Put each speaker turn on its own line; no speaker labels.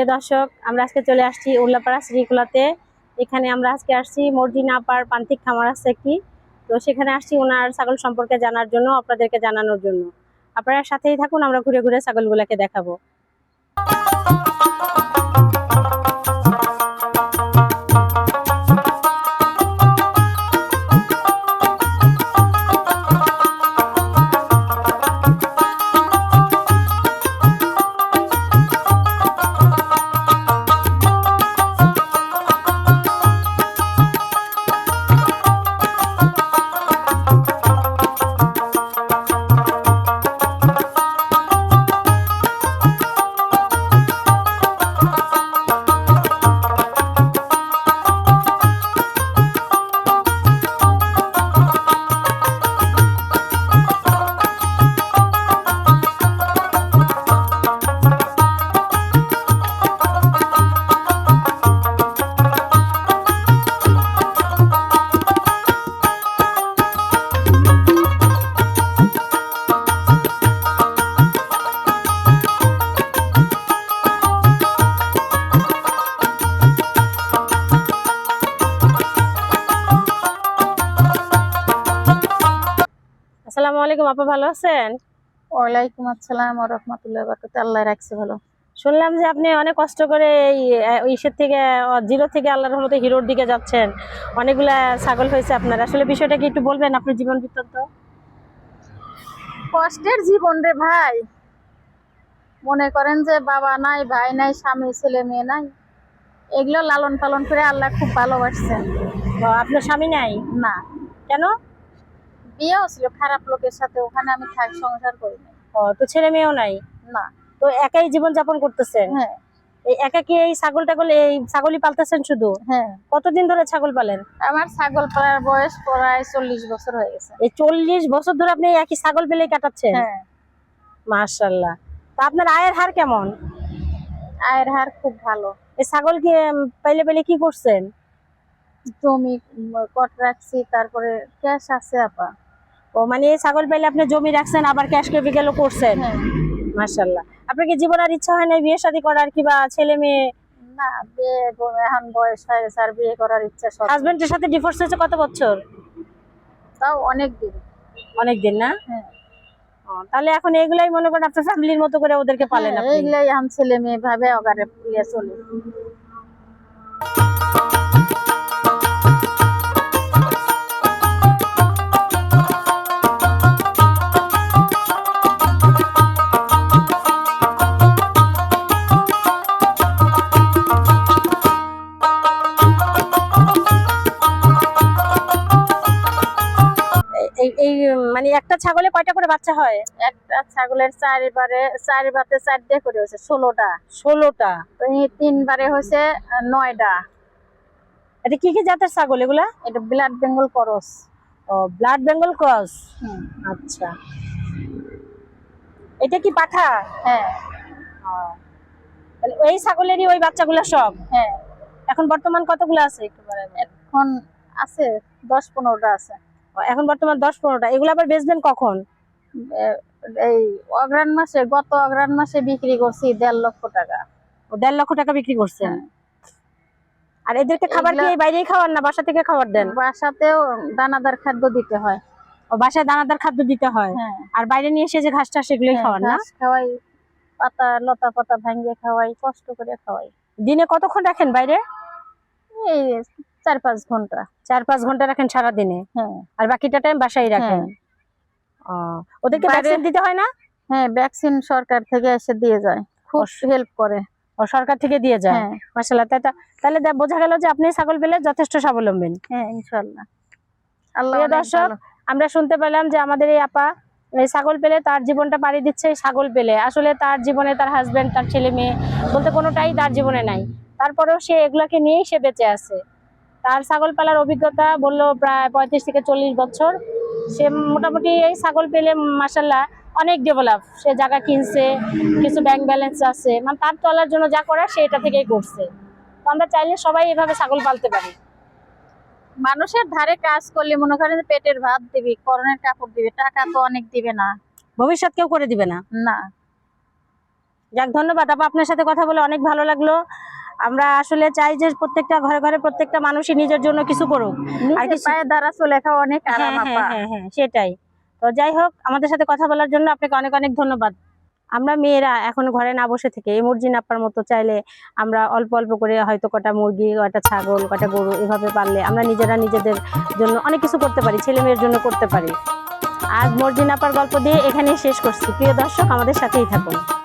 প্রিয় দর্শক, আমরা আজকে চলে আসছি উল্লাপাড়া শ্রীকুলাতে। এখানে আমরা আজকে আসছি মর্জিনাপার পান্তিক খামার আছে একটি। তো সেখানে আসছি ওনার ছাগল সম্পর্কে জানার জন্য, আপনাদেরকে জানানোর জন্য। আপনারা সাথেই থাকুন, আমরা ঘুরে ঘুরে ছাগলগুলোকে দেখাবো। আসসালামু আলাইকুম আপা ভালো আছেন?
ওয়ালাইকুম আসসালাম ও রহমতুল্লাহ বরকত আল্লাহ রাখছে ভালো।
শুনলাম যে আপনি অনেক কষ্ট করে এই ইসের থেকে জিরো থেকে আল্লাহর রহমতে হিরোর দিকে যাচ্ছেন। অনেকগুলা ছাগল হয়েছে আপনার। আসলে বিষয়টা কি একটু বলবেন আপনার জীবন বৃত্তান্ত?
কষ্টের জীবন রে ভাই। মনে করেন যে বাবা নাই ভাই নাই স্বামী ছেলে মেয়ে নাই। এগুলো লালন পালন করে আল্লাহ খুব ভালোবাসছেন।
আপনার স্বামী নাই?
না।
কেন?
বিয়েও ছিল খারাপ লোকের সাথে ওখানে আমি থাক সংসার করি না।
তো ছেলে মেয়েও নাই?
না।
তো একাই জীবন যাপন করতেছেন?
হ্যাঁ।
এই একা কি এই ছাগল টাগল এই ছাগলই পালতেছেন শুধু?
হ্যাঁ।
কতদিন ধরে ছাগল পালেন?
আমার ছাগল পালার বয়স প্রায় চল্লিশ বছর হয়ে গেছে।
এই চল্লিশ বছর ধরে আপনি একই ছাগল পেলেই কাটাচ্ছেন?
হ্যাঁ।
তা আপনার আয়ের হার কেমন?
আয়ের হার খুব ভালো।
এই ছাগল কি পাইলে পেলে কি করছেন?
জমি কট রাখছি তারপরে ক্যাশ আছে আপা।
ও মানে এই ছাগল পাইলে আপনি জমি রাখছেন আবার ক্যাশ ক্যাপিটালও করছেন?
হ্যাঁ।
মাশাল্লাহ আপনার কি জীবন আর ইচ্ছা হয় না বিয়ে শাদী করার কিবা ছেলে মেয়ে?
না বিয়ে এখন বয়স হয়ে গেছে আর বিয়ে করার ইচ্ছা
হাজবেন্ডের সাথে ডিভোর্স হয়েছে কত বছর?
তাও অনেক দিন।
অনেক দিন না?
হ্যাঁ।
তাহলে এখন এগুলাই মনে করেন আপনার ফ্যামিলির মতো করে ওদেরকে পালেন
হ্যাঁ,
আপনি?
এখন ছেলে মেয়ে ভাবে চলি।
মানে একটা ছাগলে কয়টা করে বাচ্চা হয়?
একটা ছাগলের চারিবারে চারিবাতে চারটে করে হয়েছে ষোলোটা।
ষোলোটা?
তিনবারে হয়েছে নয়টা।
এটা কি কি জাতের ছাগল এগুলা?
এটা ব্লাড বেঙ্গল করস।
ও ব্লাড বেঙ্গল ক্রস? আচ্ছা। এটা কি পাঠা?
হ্যাঁ।
ওই ছাগলেরই ওই বাচ্চাগুলো সব?
হ্যাঁ।
এখন বর্তমান কতগুলো আছে একটু
এখন আছে দশ পনেরোটা আছে।
এখন বর্তমান দশ পনেরোটা এগুলো আবার বেচবেন কখন?
এই অগ্রাণ মাসে গত অগ্রাণ মাসে বিক্রি করছি দেড় লক্ষ টাকা।
ও দেড় লক্ষ টাকা বিক্রি করছেন?
হ্যাঁ।
আর এদেরকে খাবার কি বাইরেই খাওয়ান না? বাসা থেকে খাবার দেন?
বাসাতেও দানাদার খাদ্য দিতে হয়।
ও বাসায় দানাদার খাদ্য দিতে হয়?
হ্যাঁ।
আর বাইরে নিয়ে এসে যে ঘাস টাস সেগুলোই
হ্যাঁ,
খাওয়ান না?
খাওয়াই পাতা লতা পাতা ভাঙ্গে খাওয়াই কষ্ট করে খাওয়াই।
দিনে কতক্ষণ রাখেন বাইরে?
এই চার পাঁচ ঘণ্টা।
চার পাঁচ ঘণ্টা রাখেন সারা দিনে
হ্যাঁ।
আর বাকিটা টাইম বাসায় রাখেন। ও, ওদেরকে ভ্যাকসিন দিতে হয় না?
হ্যাঁ ভ্যাকসিন সরকার থেকে এসে দিয়ে যায়। খুব হেল্প করে।
ও সরকার থেকে দিয়ে যায়?
হ্যাঁ।
মাসাল্লাহ তাহলে বোঝা গেল যে আপনি ছাগল পেলে যথেষ্ট স্বাবলম্বী।
হ্যাঁ ইনশাল্লাহ আল্লাহ
দর্শক আমরা শুনতে পেলাম যে আমাদের এই আপা এই ছাগল পেলে তার জীবনটা পাড়ি দিচ্ছে এই ছাগল পেলে। আসলে তার জীবনে তার হাজবেন্ড তার ছেলে মেয়ে বলতে কোনোটাই তার জীবনে নাই। তারপরেও সে এগুলাকে নিয়েই সে বেঁচে আছে। তার ছাগল পালার অভিজ্ঞতা বলল প্রায় পঁয়ত্রিশ থেকে চল্লিশ বছর। সে মোটামুটি এই ছাগল পেলে মাসাল্লাহ অনেক ডেভেলপ সে জায়গা কিনছে কিছু ব্যাংক ব্যালেন্স আছে। মানে তার চলার জন্য যা করার সে এটা থেকেই করছে। তো আমরা চাইলে সবাই এভাবে ছাগল পালতে পারি।
মানুষের ধারে কাজ করলে মনে করেন পেটের ভাত দিবি করণের কাপড় দিবে টাকা তো অনেক দিবে না।
ভবিষ্যৎ কেউ করে দিবে না।
না।
যাক ধন্যবাদ। আপা আপনার সাথে কথা বলে অনেক ভালো লাগল। আমরা আসলে চাই যে প্রত্যেকটা ঘরে ঘরে প্রত্যেকটা মানুষই নিজের জন্য কিছু করুক। আর
নিজের
কিছু-
পায়ে দাঁড়া চলে খাওয়া অনেক আরাম
হ্যাঁ,
আপা।
হ্যাঁ, হ্যাঁ, সেটাই। তো যাই হোক আমাদের সাথে কথা বলার জন্য আপনাকে অনেক অনেক ধন্যবাদ। আমরা মেয়েরা এখন ঘরে না বসে থেকে এই মর্জিন আপার মতো চাইলে আমরা অল্প অল্প করে হয়তো কটা মুরগি কটা ছাগল কটা গরু এভাবে পারলে আমরা নিজেরা নিজেদের জন্য অনেক কিছু করতে পারি ছেলে মেয়ের জন্য করতে পারি। আর মর্জিন আপার গল্প দিয়ে এখানেই শেষ করছি। প্রিয় দর্শক আমাদের সাথেই থাকুন।